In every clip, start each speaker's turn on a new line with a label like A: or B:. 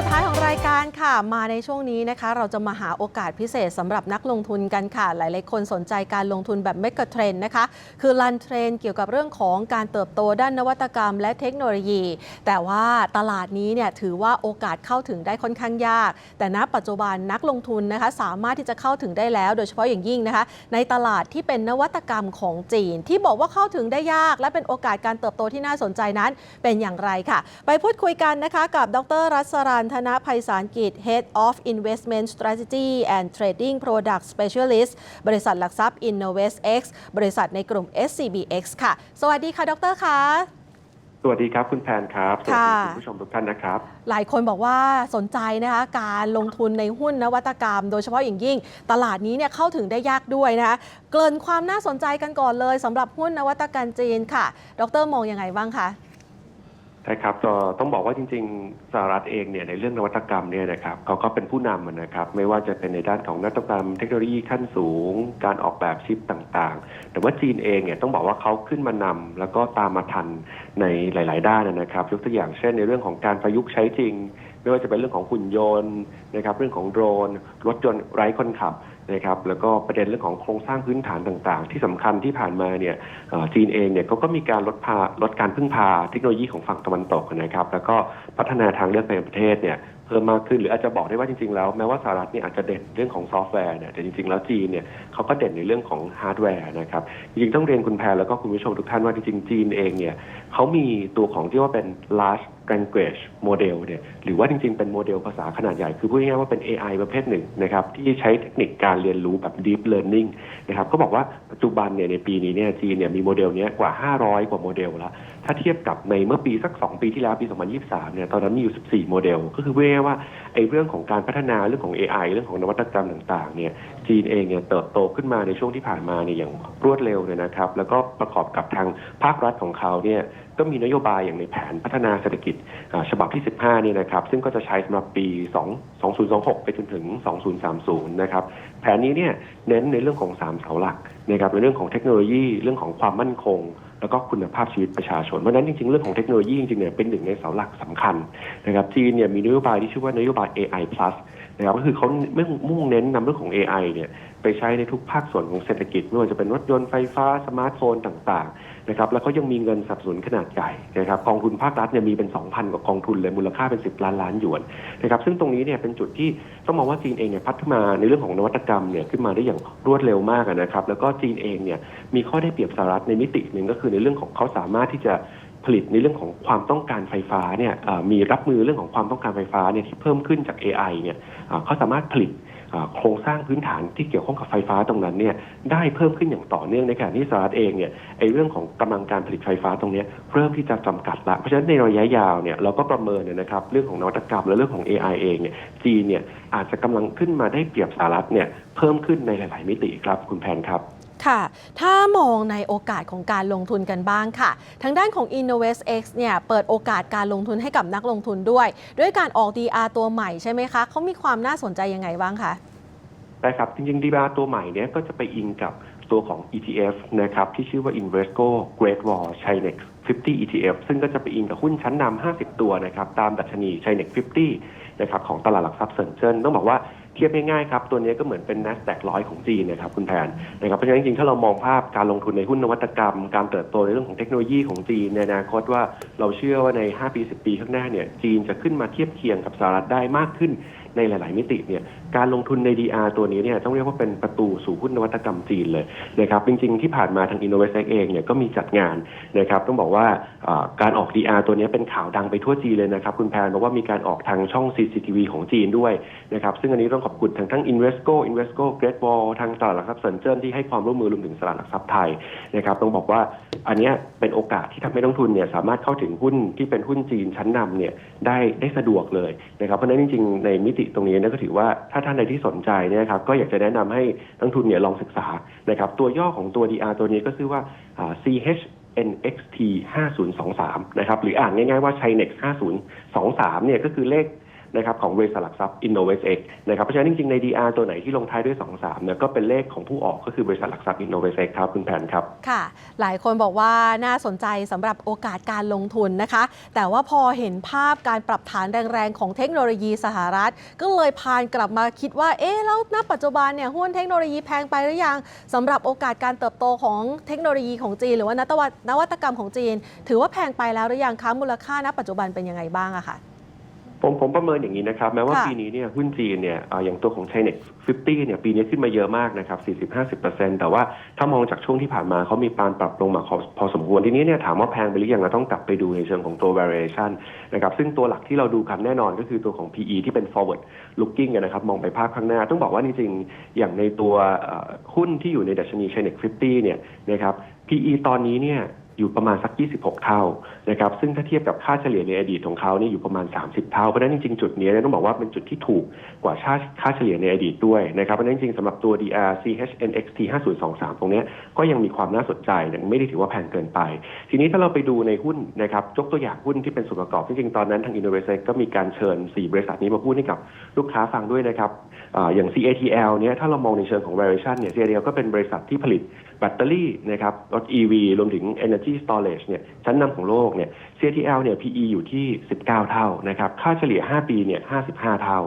A: สุดท้ายของรายการค่ะ มาในช่วงนี้นะคะ เราจะมาหาโอกาสพิเศษสำหรับนักลงทุนกันค่ะ หลาย ๆ คนสนใจการลงทุนแบบเมกะเทรนนะคะ คือลันเทรนเกี่ยวกับเรื่องของการเติบโตด้านนวัตกรรม และเทคโนโลยี แต่ว่าตลาดนี้เนี่ยถือว่าโอกาสเข้าถึงได้ค่อนข้างยาก แต่ณปัจจุบันนักลงทุนนะคะ สามารถที่จะเข้าถึงได้แล้ว โดยเฉพาะอย่างยิ่งนะคะ ในตลาดที่เป็นนวัตกรรมของจีน ที่บอกว่าเข้าถึงได้ยาก และเป็นโอกาสการเติบโตที่น่าสนใจนั้นเป็นอย่างไรค่ะ ไปพูดคุยกันนะคะกับดร รัศรันธนภัยสารกิจ Head of Investment Strategy and Trading Product Specialist บริษัทหลักทรัพย์ InnovestX บริษัทในกลุ่ม SCBX ค่ะ สวัสดีค่ะ ดรคะ
B: สวัสดีครับ คุณแพนครับ สวัสดี
A: ค่ะ
B: คุณผู้ชมทุกท่านนะครับ
A: หลายคนบอกว่าสนใจนะคะการลงทุนในหุ้นนวัตกรรม โดยเฉพาะอย่างยิ่ง ตลาดนี้เนี่ยเข้าถึงได้ยากด้วยนะคะเกริ่นความน่าสนใจกันก่อนเลยสำหรับหุ้นนวัตกรรมจีนค่ะ ดรมองยังไงบ้างคะ
B: ใช่ครับต้องบอกว่าจริงๆสหรัฐเองเนี่ยในเรื่องนวัตกรรมเนี่ยนะครับเขาก็เป็นผู้นำนะครับ ไม่ว่าจะเป็นในด้านของนวัตกรรม เทคโนโลยีขั้นสูง การออกแบบชิปต่างๆ แต่ว่าจีนเองเนี่ยต้องบอกว่าเขาขึ้นมานำแล้วก็ตามมาทันในหลาย ๆ ด้านนะครับ ยกตัวอย่างเช่นในเรื่องของการประยุกต์ใช้จริง ไม่ว่าจะเป็นเรื่องของหุ่นยนต์นะครับเรื่องของโดรน รถยนต์ไร้คนขับนะครับแล้วก็ประเด็นเรื่องของโครงสร้างพื้นฐานต่างๆ ที่สำคัญที่ผ่านมาเนี่ยจีนเองเนี่ยเขาก็มีการลดพาลดการพึ่งพาเทคโนโลยีของฝั่งตะวันตกนะครับ แล้วก็พัฒนาทางเลือกในประเทศเนี่ย เพิ่มมากขึ้นหรืออาจจะบอกได้ว่าจริงๆแล้วแม้ว่าสหรัฐเนี่ยอาจจะเด่นเรื่องของซอฟต์แวร์เนี่ยแต่จริงๆแล้วจีนเนี่ยเขาก็เด่นในเรื่องของฮาร์ดแวร์นะครับจริงๆต้องเรียนคุณแพรแล้วก็คุณผู้ชมทุกท่านว่าจริงๆจีนเองเนี่ยเขามีตัวของที่ว่าเป็น large language model เนี่ยหรือว่าจริงๆ เป็นโมเดลภาษาขนาดใหญ่ คือพูดง่ายๆว่าเป็น AI ประเภทหนึ่งนะครับที่ใช้เทคนิคการเรียนรู้แบบ deep learning นะครับก็บอกว่าปัจจุบันเนี่ยในปีนี้เนี่ยจีนเนี่ยมีโมเดลเนี้ยกว่า 500 กว่าโมเดลแล้ว ถ้าเทียบกับในเมื่อปีสัก 2 ปีที่แล้วปี 2023 เนี่ย ตอนนั้นมีอยู่ 14 โมเดล ก็คือพูดง่ายๆว่าไอ้เรื่องของการพัฒนาเรื่องของ AI เรื่องของนวัตกรรมต่างๆ เนี่ย จีนเองเนี่ยเติบโตขึ้นมาในช่วงที่ผ่านมาเนี่ยอย่างรวดเร็วเนี่ยนะครับ แล้วก็ประกอบกับทางภาครัฐของเขาเนี่ย ก็มีนโยบายอย่างในแผนพัฒนาเศรษฐกิจฉบับที่ 15 เนี่ยนะครับ ซึ่งก็จะใช้สำหรับปี 2 2026 ไปจนถึง 2030 นะครับ แผนนี้เนี่ยเน้นในเรื่องของ 3 เสาหลักนะครับ ในเรื่องของเทคโนโลยี เรื่องของความมั่นคง แล้วก็คุณภาพชีวิตประชาชนเพราะฉะนั้นจริงๆ เรื่องของเทคโนโลยีจริงๆเนี่ยเป็นหนึ่งในเสาหลักสำคัญนะครับจีนเนี่ยมีนโยบายที่ชื่อว่านโยบาย AI plus นะครับก็คือเขาไม่มุ่งเน้นนำเรื่องของ AI เนี่ยไปใช้ในทุกภาคส่วนของเศรษฐกิจไม่ว่าจะเป็นรถยนต์ไฟฟ้าสมาร์ทโฟนต่างๆ นะครับแล้วเขายังมีเงินสนับสนุนขนาดใหญ่นะครับกองทุนภาครัฐเนี่ยมีเป็น 2,000 กว่ากองทุนเลยมูลค่าเป็น 10 ล้านล้านหยวนนะครับซึ่งตรงนี้เนี่ยเป็นจุดที่ต้องมองว่าจีนเองเนี่ยพัฒนาในเรื่องของนวัตกรรมเนี่ยขึ้นมาได้อย่างรวดเร็วมากนะครับแล้วก็จีนเองเนี่ยมีข้อได้เปรียบสหรัฐในมิติหนึ่งก็คือในเรื่องของเขาสามารถที่จะผลิตในเรื่องของความต้องการไฟฟ้าเนี่ยมีรับมือเรื่องของความต้องการไฟฟ้าเนี่ยที่เพิ่มขึ้นจาก AI เนี่ยเขาสามารถผลิต โครงสร้างพื้นฐานที่เกี่ยวข้องกับไฟฟ้าตรงนั้นเนี่ยได้เพิ่มขึ้นอย่างต่อเนื่องในขณะที่สหรัฐเองเนี่ยไอ้เรื่องของกำลังการผลิตไฟฟ้าตรงนี้เริ่มที่จะจำกัดละเพราะฉะนั้นในระยะยาวเนี่ยเราก็ประเมินเนยนะครับเรื่องของนวัตกรรมและเรื่องของ AI เองเนี่ยจีนเนี่ยอาจจะกำลังขึ้นมาได้เปรียบสหรัฐเนี่ยเพิ่มขึ้นในหลาย ๆ มิติครับคุณแพนครับ
A: ค่ะ ถ้ามองในโอกาสของการลงทุนกันบ้างค่ะ ทางด้านของ InnovestX เนี่ย เปิดโอกาสการลงทุนให้กับนักลงทุนด้วย ด้วยการออก DR ตัวใหม่ใช่ไหมคะ เขามีความน่าสนใจยังไงบ้างคะ
B: ใช่ครับ จริงๆดีบาตัวใหม่เนี้ยก็จะไปอิงกับตัวของ ETF นะครับ ที่ชื่อว่า Invesco Great Wall Chinex 50 ETF ซึ่งก็จะไปอิงกับหุ้นชั้นนำ50 ตัวนะครับ ตามดัชนี Chinex 50 นะครับ ของตลาดหลักทรัพย์เซินเจิ้นต้องบอกว่า เทียบง่ายๆครับตัวนี้ก็เหมือนเป็น NASDAQ ร้อยของจีนนะครับคุณแทนนะครับเพราะฉะนั้นจริงๆถ้าเรามองภาพการลงทุนในหุ้นนวัตกรรม การเติบโตในเรื่องของเทคโนโลยีของจีนในอนาคตว่าเราเชื่อว่าใน 5 ปี 10 ปีข้างหน้าเนี่ยจีนจะขึ้นมาเทียบเคียงกับสหรัฐได้มากขึ้น ในหลาย ๆ มิติเนี่ยการลงทุนใน DR ตัวนี้เนี่ยต้องเรียกว่าเป็นประตูสู่หุ้นนวัตกรรมจีนเลยนะครับจริง ๆ ที่ผ่านมาทาง InnovestX เองเนี่ยก็มีจัดงานนะครับต้องบอกว่าการออก DR ตัวนี้เป็นข่าวดังไปทั่วจีนเลยนะครับ คุณแพนบอกว่ามีการออกทางช่อง CCTV ของจีนด้วยนะครับซึ่งอันนี้ต้องขอบคุณทางทั้ง Invesco Invesco Great Wall ทางตลาดหลักทรัพย์เซินเจิ้นที่ให้ความร่วมมือรวมถึงตลาดหลักทรัพย์ไทยนะครับต้องบอกว่าอันนี้เป็นโอกาสที่ทำให้นักทุนเนี่ยสามารถเข้าถึงหุ้นที่เป็นหุ้นจีนชั้นนำเนี่ยได้ได้สะดวกเลยนะครับเพราะนั้นจริง ๆ ในมิติตรงนี้เนี่ยก็ถือว่าถ้าท่านใดที่สนใจเนี่ยนะครับก็อยากจะแนะนำให้นักลงทุนเนี่ยลองศึกษานะครับตัวย่อของตัว DR ตัวนี้ก็ชื่อว่าอ่า CH NXT 5023นะครับหรืออ่านง่ายๆว่า Chinex 5023เนี่ยก็คือเลข นะครับของบริษัทหลักทรัพย์ InnovestX นะครับเพราะฉะนั้นจริงๆใน DR ตัวไหนที่ลงท้ายด้วย 23เนี่ยก็เป็นเลขของผู้ออกก็คือบริษัทหลักทรัพย์ InnovestX ครับคุณแผนครับ
A: ค่ะ หลายคนบอกว่าน่าสนใจสำหรับโอกาสการลงทุนนะคะ แต่ว่าพอเห็นภาพการปรับฐานแรงๆของเทคโนโลยีสหรัฐ ก็เลยพานกลับมาคิดว่าเอ๊ะแล้วณปัจจุบันเนี่ยหุ้นเทคโนโลยีแพงไปหรือยังสำหรับโอกาสการเติบโตของเทคโนโลยีของจีน หรือว่านวัตกรรมของจีน ถือว่าแพงไปแล้วหรือยังคะมูลค่าณปัจจุบันเป็นยังไงบ้างอะค่ะ
B: ผมผมประเมินอย่างนี้นะครับ แม้ว่า
A: ค่ะ
B: ปีนี้เนี่ยหุ้นจีนเนี่ยอ่าอย่างตัวของ Chinex 50 เนี่ยปีนี้ขึ้นมาเยอะมากนะครับ 40-50%แต่ว่าถ้ามองจากช่วงที่ผ่านมาเขามีการปรับลงมาพอพอสมควรทีนี้เนี่ยถามว่าแพงไปหรือยังเราต้องกลับไปดูในเชิงของตัว variation นะครับซึ่งตัวหลักที่เราดูกันแน่นอนก็คือตัวของ PE ที่เป็น forward looking อะนะครับ มองไปภาพข้างหน้า ต้องบอกว่าจริงๆอย่างในตัวเอ่อหุ้นที่อยู่ในดัชนี Chinex 50 เนี่ยนะครับ PE ตอนนี้เนี่ย อยู่ประมาณสัก 26 เท่านะครับซึ่งถ้าเทียบกับค่าเฉลี่ยในอดีตของเขาเนี่ยอยู่ประมาณ 30 เท่าเพราะฉะนั้นจริงๆจุดนี้นต้องบอกว่าเป็นจุดที่ถูกกว่าค่าค่าเฉลี่ยในอดีตด้วยนะครับเพราะฉะนั้นจริงๆสำหรับตัว DR CHNXT 5023 ตรงนี้ก็ยังมีความน่าสนใจไม่ได้ถือว่าแพงเกินไป ทีนี้ถ้าเราไปดูในหุ้นนะครับยกตัวอย่างหุ้นที่เป็นส่วนประกอบจริงๆตอนนั้นทาง Innovate ก็มีการเชิญ 4 บริษัทนี้มาพูดให้กับลูกค้าฟังด้วยนะครับออย่าง CATL เนี่ยถ้าเรามองในเชิงของ valuation เนี่ย CATL ก็เป็นบริษัทที่ผลิตแบตเตอรี่นะครับรถ EV รวมถึง Energy Storage เนี่ยชั้นนำของโลกเนี่ย CATL เนี่ย PE อยู่ที่ 19 เท่านะครับค่าเฉลี่ย 5 ปีเนี่ย 55 เท่า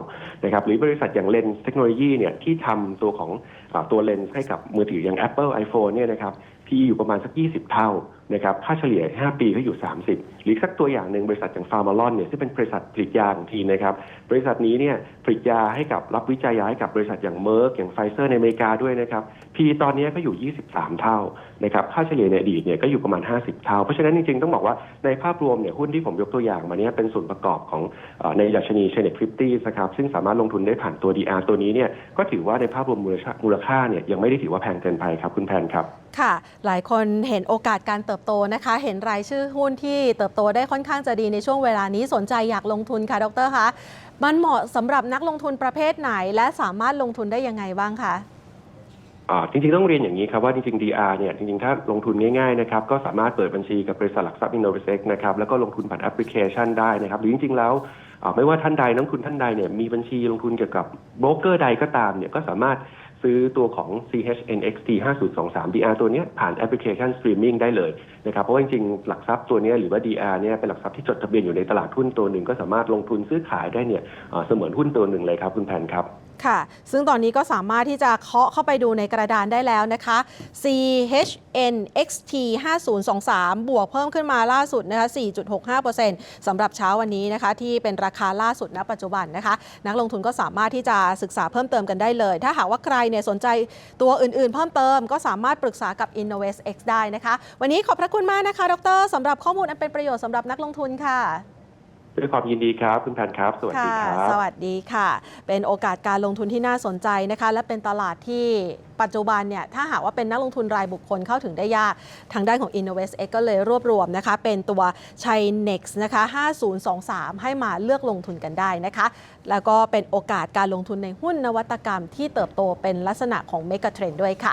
B: นะครับหรือบริษัทอย่างเลนส์เทคโนโลยีเนี่ยที่ทำตัวของอตัวเลนส์ให้กับมือถืออย่าง Apple iPhone เนี่ยนะครับ PE อยู่ประมาณสัก 20 เท่า นะครับค่าเฉลี่ย 5 ปีก็อยู่ 30 หรือสักตัวอย่างหนึ่งบริษัทอย่างฟาร์มาลอนเนี่ยซึ่งเป็นบริษัทผลิตยาของทีนะครับ บริษัทนี้เนี่ยผลิตยาให้กับรับวิจัยยาให้กับบริษัทอย่างเมอร์กอย่างไฟเซอร์ในอเมริกาด้วยนะครับ PE ตอนนี้ก็อยู่ 23 เท่านะครับค่าเฉลี่ยในอดีตเนี่ยก็อยู่ประมาณ 50 เท่า เพราะฉะนั้นจริงๆ ต้องบอกว่าในภาพรวมเนี่ยหุ้นที่ผมยกตัวอย่างมาเนี่ยเป็นส่วนประกอบของออในดัชนีเชนเน็ต50นะครับซึ่งสามารถลงทุนได้ผ่านตัว DR ตัวนี้เนี่ยก็ถือว่าในภาพรวมมูลค่ามูลค่าเนี่ยยังไม่ได้ถือว่าแพงเกินไปครับคุณแพนครับ
A: ค่ะ หลายคนเห็นโอกาสการเติบโตนะคะ เห็นรายชื่อหุ้นที่เติบโตได้ค่อนข้างจะดีในช่วงเวลานี้สนใจอยากลงทุนค่ะดรคะมันเหมาะสำหรับนักลงทุนประเภทไหน และสามารถลงทุนได้ยังไงบ้างคะ
B: อ่าจริงๆ ต้องเรียนอย่างนี้ครับว่าจริงๆ DR เนี่ยจริงๆ ถ้าลงทุนง่ายๆนะครับก็สามารถเปิดบัญชีกับบริษัทหลักทรัพย์ Innovatex นะครับแล้วก็ลงทุนผ่านแอปพลิเคชันได้นะครับหรือจริงๆ แล้ว ไม่ว่าท่านใดนักทุนท่านใดเนี่ยมีบัญชีลงทุนเกี่ยวกับโบรกเกอร์ใดก็ตามเนี่ยก็สามารถซื้อตัวของ CHNXT 5023 DR ตัวนี้ผ่านแอปพลิเคชันสตรีมมิ่งได้เลยนะครับเพราะว่าจริงๆ หลักทรัพย์ตัวนี้หรือว่า DR เนี่ยเป็นหลักทรัพย์ที่จดทะเบียนอยู่ในตลาดหุ้นตัวหนึ่งก็สามารถลงทุนซื้อขายได้เนี่ยเสมือนหุ้นตัวหนึ่งเลยครับคุณแพนครับ
A: ค่ะ ซึ่งตอนนี้ก็สามารถที่จะเคาะเข้าไปดูในกระดานได้แล้วนะคะ CHNXT 5023 บวกเพิ่มขึ้นมาล่าสุดนะคะ 4.65%สำหรับเช้าวันนี้นะคะที่เป็นราคาล่าสุดณปัจจุบันนะคะ นักลงทุนก็สามารถที่จะศึกษาเพิ่มเติมกันได้เลย ถ้าหากว่าใครเนี่ยสนใจตัวอื่นๆ เพิ่มเติมก็สามารถปรึกษากับ InnovestX ได้นะคะ วันนี้ขอบพระคุณมากนะคะ ดรสำหรับข้อมูลอันเป็นประโยชน์สำหรับนักลงทุนค่ะ
B: ด้วยความยินดีครับ คุณแพนครับ สวัสดีครับ
A: สวัสดีค่ะ เป็นโอกาสการลงทุนที่น่าสนใจนะคะ และเป็นตลาดที่ปัจจุบันเนี่ย ถ้าหากว่าเป็นนักลงทุนรายบุคคลเข้าถึงได้ยาก ทางด้านของ InnovestX ก็เลยรวบรวมนะคะ เป็นตัว Chinex นะคะ 5023 ให้มาเลือกลงทุนกันได้นะคะ แล้วก็เป็นโอกาสการลงทุนในหุ้นนวัตกรรมที่เติบโตเป็นลักษณะของเมกะเทรนด้วยค่ะ